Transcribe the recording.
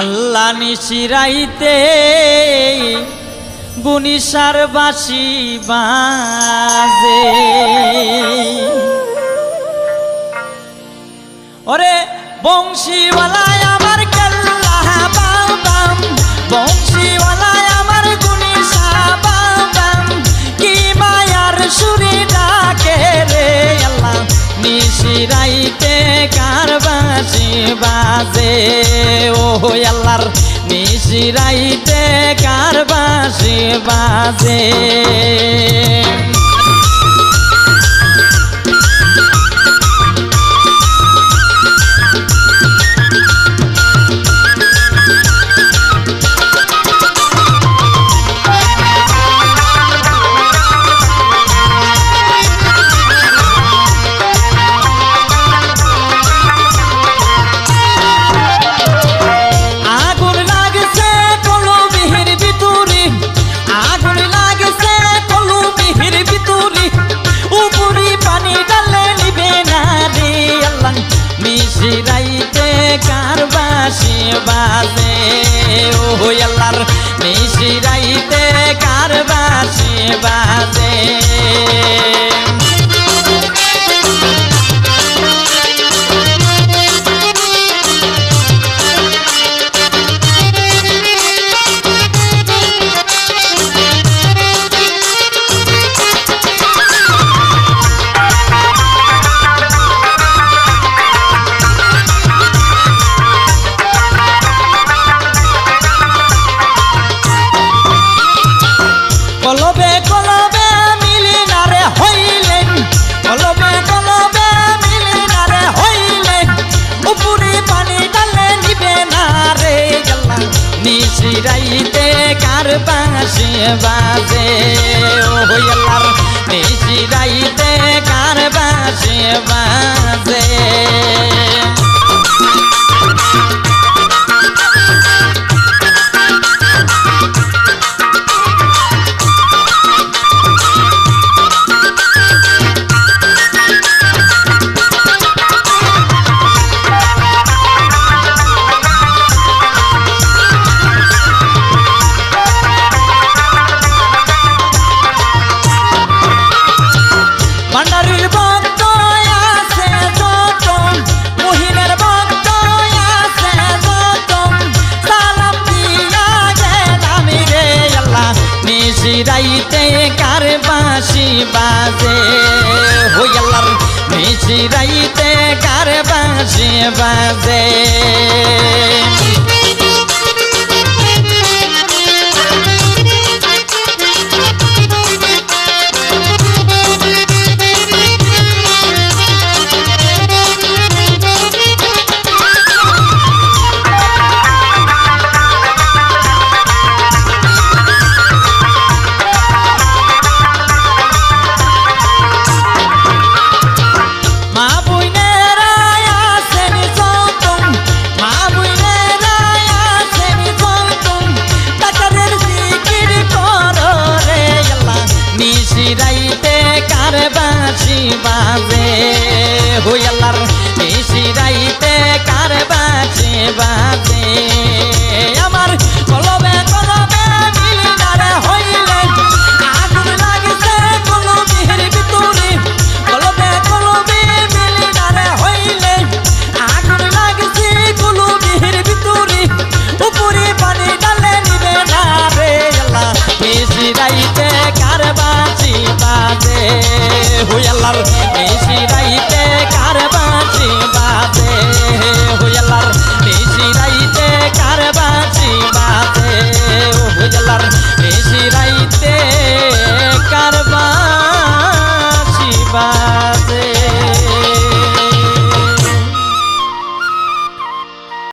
আল্লাহ নিশিরাইতে গুনিসার বাসি বাজে। ওরে বংশীওয়ালায় আমার কেল্লা বাম বংশীওয়ালা আমার বাজে ও আল্লাহর নিশিরাইতে কার বাসি বাজে? কলবে কলবে মিলিনারে হইলেন। কলবে কলবে মিলিনারে হইলেন। উপরে পানি ডালে নিবে না রে গেলা নিশিরাইতে কার বাসি বাজে? ও হইলার নিশিরাইতে বাসি বাজে। হইয়ালার আল্লাহর মিশিরাইতে কার বাঁশি বাজে। কার বাঁশি বাজে। হই আল্লাহর নিশিরাইতে কার বাঁশি বাজে? হই